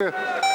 Yeah.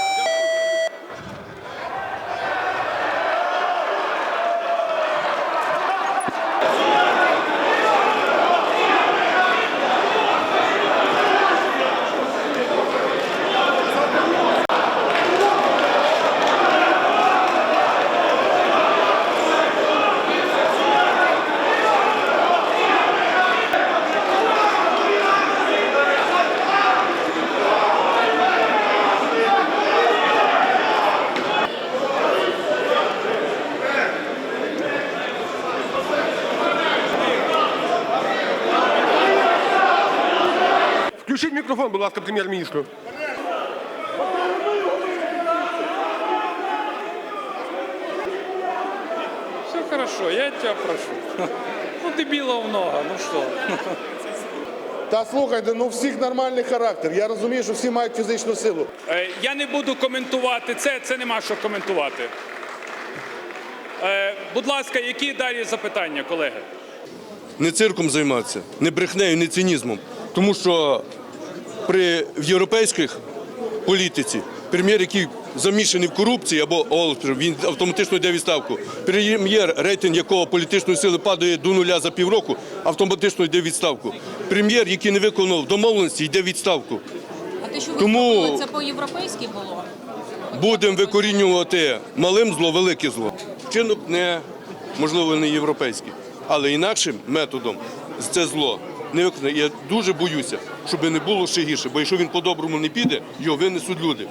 Включіть мікрофон, будь ласка, прем'єр-міністру. Все хорошо, я тебя прошу. Ну, дебилов много, ну что. Та слухайте, ну у всіх нормальний характер. Я розумію, що всі мають фізичну силу. Е, Я не буду коментувати це, це нема що коментувати. Е, Будь ласка, які далі запитання, колеги? не цирком займатися, не брехнею, не цинізмом. Тому що при в європейських політиці прем'єр, який замішаний в корупції або олстрів, він автоматично йде відставку. Прем'єр, рейтинг якого політичної сили падає до нуля за півроку, автоматично йде відставку. Прем'єр, який не виконав домовленості, йде відставку. А те, що Тому- це по-європейськи було? Будемо викорінювати малим зло, велике зло. Вчинок не можливо не європейський, але інакшим методом це зло не виконає. Я дуже боюся, щоб не було ще гірше, бо якщо він по-доброму не піде, його винесуть люди.